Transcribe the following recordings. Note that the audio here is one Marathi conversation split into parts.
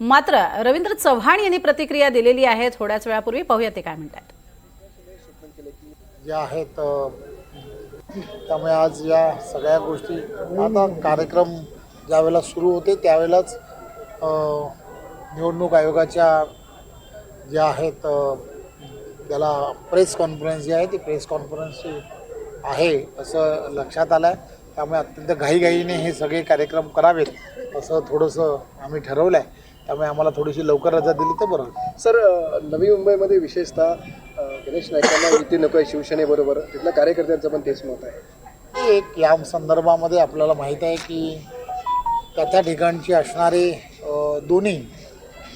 मात्र रवींद्र चव्हाण यांनी प्रतिक्रिया दिलेली आहे. थोड्याच वेळापूर्वी पाहूया ते काय म्हणतात. जे आहेत त्यामुळे आज या सगळ्या गोष्टी आता कार्यक्रम ज्यावेळेला सुरू होते त्यावेळेलाच निवडणूक आयोगाच्या ज्या आहेत त्याला प्रेस कॉन्फरन्स जी आहे ती प्रेस कॉन्फरन्सची आहे असं लक्षात आलं आहे त्यामुळे अत्यंत घाईघाईने हे सगळे कार्यक्रम करावेत असं थोडंसं आम्ही ठरवलं आहे त्यामुळे आम्हाला थोडीशी लवकर रजा दिली तर बरं. सर नवी मुंबईमध्ये विशेषतः गणेश नाईकांना युती नको आहे शिवसेनेबरोबर तिथल्या कार्यकर्त्यांचं पण तेच मत आहे. एक या संदर्भामध्ये आपल्याला माहीत आहे की त्या त्या ठिकाणची असणारे दोन्ही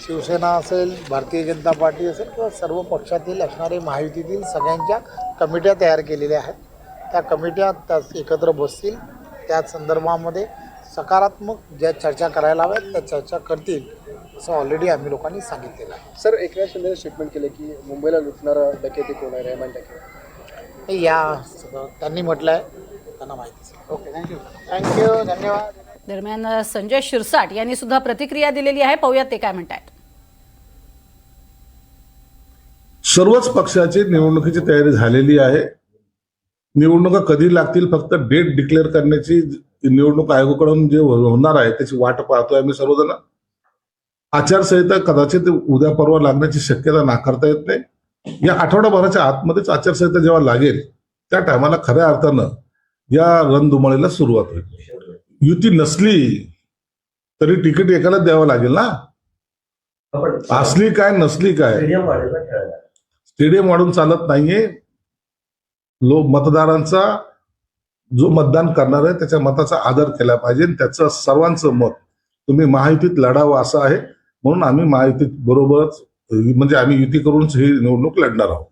शिवसेना असेल भारतीय जनता पार्टी असेल किंवा सर्व पक्षातील असणारे महायुतीतील सगळ्यांच्या कमिट्या तयार केलेल्या आहेत. त्या कमिट्या त्या एकत्र बसतील. त्या संदर्भामध्ये सकारात्मक ज्या चर्चा करायला हव्यात त्या चर्चा करतील. असं ऑलरेडी आम्ही लोकांनी सांगितलेलं आहे. सर एकनाथ शिंदे स्टेटमेंट केलं की मुंबईला लुटणारा डकेती कोण आहे? रेहमान डकेती हे या त्यांनी म्हटलं आहे त्यांना माहितीच आहे. ओके थँक्यू थँक्यू धन्यवाद. दरम्यान संजय शिरसाट यांनी सुद्धा प्रतिक्रिया दिलेली आहे. पाहूया ते काय म्हणतात सर्वच पक्षाची निवडणुकीची तयारी झालेली आहे. निवडणुका कधी लागतील फक्त डेट डिक्लेअर करण्याची निवडणूक आयोगाकडून जे होणार आहे त्याची वाट पाहतोय आम्ही सर्वजण. आचारसंहिता कदाचित उद्या परवा लागण्याची शक्यता नाकारता येत नाही. या आठवडाभराच्या आतमध्येच आचारसंहिता जेव्हा लागेल त्या टायमाला खऱ्या अर्थानं या रणधुमाळीला सुरुवात होईल. युती नसली तरी तिकीट एकाला द्यावं लागेल ना? असली काय नसली काय? स्टेडियम वाढून चालत नाहीये. लो मतदारांचा जो मतदान करणार आहे त्याच्या मताचा आदर केला पाहिजे. त्याचं सर्वांचं मत तुम्ही महायुतीत लढावं असं आहे. म्हणून आम्ही महायुती बरोबरच म्हणजे आम्ही युती करूनच ही निवडणूक लढणार आहोत.